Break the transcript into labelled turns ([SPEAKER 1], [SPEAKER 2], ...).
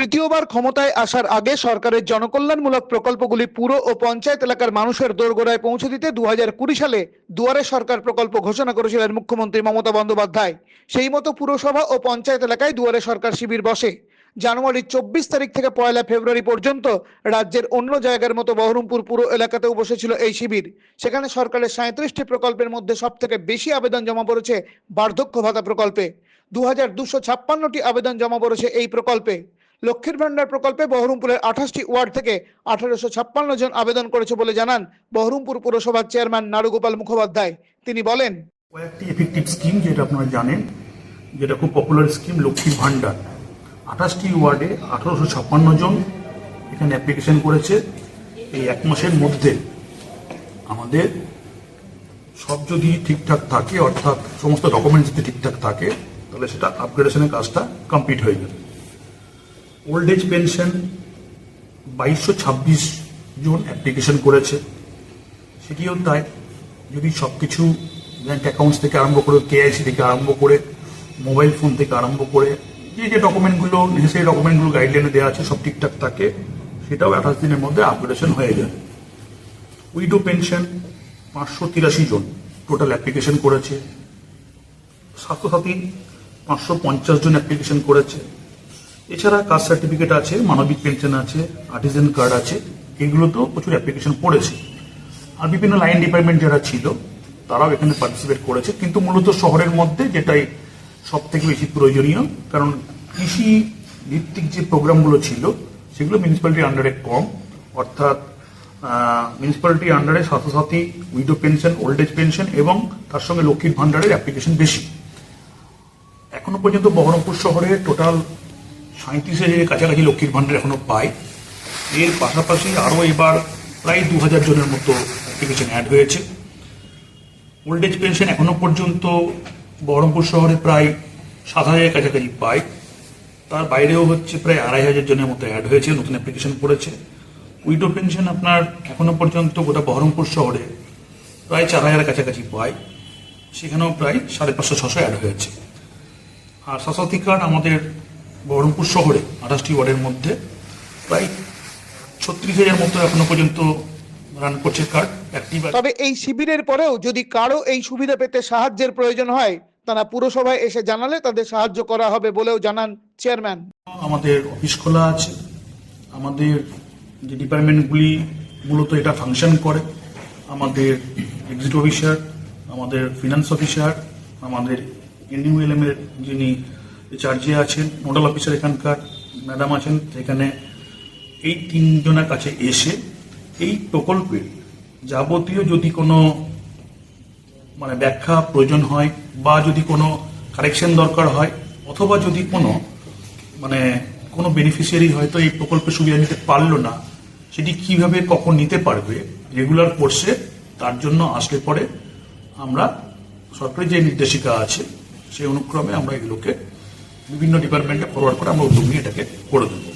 [SPEAKER 1] তৃতীয়বার ক্ষমতায় আসার আগে সরকারের জনকল্যাণমূলক প্রকল্পগুলি পুরো ও পঞ্চায়েত এলাকার মানুষের দোরগোড়ায় পৌঁছে দিতে দু কুড়ি সালে দুয়ারে সরকার প্রকল্প ঘোষণা করেছিলেন মুখ্যমন্ত্রী মমতা বন্দ্যোপাধ্যায়। সেই মতো পুরসভা ও পঞ্চায়েত এলাকায় দুয়ারে সরকার শিবির বসে। জানুয়ারির চব্বিশ তারিখ থেকে পয়লা ফেব্রুয়ারি পর্যন্ত রাজ্যের অন্য জায়গার মতো বহরমপুর পুরো এলাকাতেও বসেছিল এই শিবির। সেখানে সরকারের সাঁত্রিশটি প্রকল্পের মধ্যে সব থেকে বেশি আবেদন জমা পড়েছে বার্ধক্য ভাতা প্রকল্পে। দু হাজার দুশো ছাপ্পান্নটি আবেদন জমা পড়েছে এই প্রকল্পে। লক্ষ্মীর ভান্ডার প্রকল্পে বহরমপুরের আঠাশটি ওয়ার্ড থেকে আঠারোশো ছাপ্পান্ন জন আবেদন করেছে বলে জানান বহরমপুর পুরসভার চেয়ারম্যান নারুগোপাল মুখোপাধ্যায়। তিনি বলেন,
[SPEAKER 2] কয়েকটি এফেক্টিভ স্কিম যেটা আপনারা জানেন, যেটা খুব পপুলার স্কিম লক্ষ্মীর ভাণ্ডার আঠাশটি ওয়ার্ডে আঠারোশো ছাপ্পান্ন জন এখানে অ্যাপ্লিকেশন করেছে এই এক মাসের মধ্যে। আমাদের সব যদি ঠিকঠাক থাকে, অর্থাৎ সমস্ত ডকুমেন্টস যদি ঠিকঠাক থাকে, তাহলে সেটা আপগ্রেডেশনের কাজটা কমপ্লিট হয়ে যাবে। ওল্ড এজ পেনশন বাইশশো ছাব্বিশ জন অ্যাপ্লিকেশন করেছে। সেটিও তাই যদি সব কিছু ব্যাংক অ্যাকাউন্টস থেকে আরম্ভ করে কেআইসি থেকে আরম্ভ করে মোবাইল ফোন থেকে আরম্ভ করে যে যে ডকুমেন্টগুলো নেসেসারি ডকুমেন্টগুলো গাইডলাইনে দেওয়া আছে, সব ঠিকঠাক থাকে, সেটাও আঠাশ দিনের মধ্যে আপগ্রেডেশন হয়ে যায়। উইডো পেনশন পাঁচশো তিরাশি জন টোটাল অ্যাপ্লিকেশন করেছে। স্বাস্থ্যসাথী পাঁচশো পঞ্চাশ জন অ্যাপ্লিকেশন করেছে। এছাড়া কাস্ট সার্টিফিকেট আছে, মানবিক পেনশন আছে, আর্টিজেন কার্ড আছে, এগুলোতেও প্রচুর অ্যাপ্লিকেশন পড়েছে। আর বিভিন্ন লাইন ডিপার্টমেন্ট যারা ছিল, তারাও এখানে পার্টিসিপেট করেছে। কিন্তু মূলত শহরের মধ্যে যেটাই সব থেকে বেশি প্রয়োজনীয়, কারণ কৃষি ভিত্তিক যে প্রোগ্রামগুলো ছিল, সেগুলো মিউনিসিপ্যালিটির আন্ডারে কম। অর্থাৎ মিউনিসিপ্যালিটির আন্ডারে Swasthya Sathi widow pension old age pension এবং তার সঙ্গে লক্ষ্মীর ভান্ডারের অ্যাপ্লিকেশন বেশি। এখনও পর্যন্ত বহরমপুর শহরে টোটাল সাঁত্রিশ হাজারের কাছাকাছি লক্ষ্মীর ভান্ডার এখনও পায়। এর পাশাপাশি আরও এবার প্রায় দু হাজার জনের মতো অ্যাপ্লিকেশন অ্যাড হয়েছে। ওল্ড এজ পেনশন এখনও পর্যন্ত বহরমপুর শহরে প্রায় সাত হাজারের কাছাকাছি পায়। তার বাইরেও হচ্ছে প্রায় আড়াই হাজার জনের মতো অ্যাড হয়েছে, নতুন অ্যাপ্লিকেশন পড়েছে উইডো পেনশন আপনার এখনও পর্যন্ত গোটা বহরমপুর শহরে প্রায় চার হাজারের কাছাকাছি পায়। সেখানেও প্রায় সাড়ে পাঁচশো, ছশো অ্যাড হয়েছে। আর স্বাস্থ্যসাথী কার্ড আমাদের বহরমপুর শহরে আঠাশটি ওয়ার্ডের মধ্যে প্রায় ছত্রিশ হাজার মতো এখনও পর্যন্ত রান করছে কার্ড অ্যাক্টিভ
[SPEAKER 1] তবে এই শিবিরের পরেও যদি কারও এই সুবিধা পেতে সাহায্যের প্রয়োজন হয় তারা পুরসভায় এসে জানালে তাদের সাহায্য করা হবে বলেও জানান চেয়ারম্যান
[SPEAKER 2] আমাদের অফিস খোলা আছে। আমাদের যে ডিপার্টমেন্টগুলি মূলত এটা ফাংশন করে আমাদের এক্সিট অফিসার আমাদের ফিনান্স অফিসার আমাদের এনইউএলএম এর যিনি চার্জে আছেন নোডাল অফিসার এখানকার ম্যাডাম আছেন, এখানে এই তিনজনের কাছে এসে এই প্রকল্পের যাবতীয় যদি কোনো মানে ব্যাখ্যা প্রয়োজন হয় বা যদি কোনো কারেকশন দরকার হয় অথবা যদি কোনো মানে কোনো বেনিফিশিয়ারি হয়তো এই প্রকল্পের সুবিধা নিতে পারল না, সেটি কীভাবে, কখন নিতে পারবে রেগুলার কোর্সে তার জন্য আসলে পরে আমরা সরকারি যে নির্দেশিকা আছে, সেই অনুক্রমে আমরা এগুলোকে বিভিন্ন ডিপার্টমেন্টে ফরওয়ার্ড করে আমরা উদ্যোগ নিয়ে এটাকে করে দেবো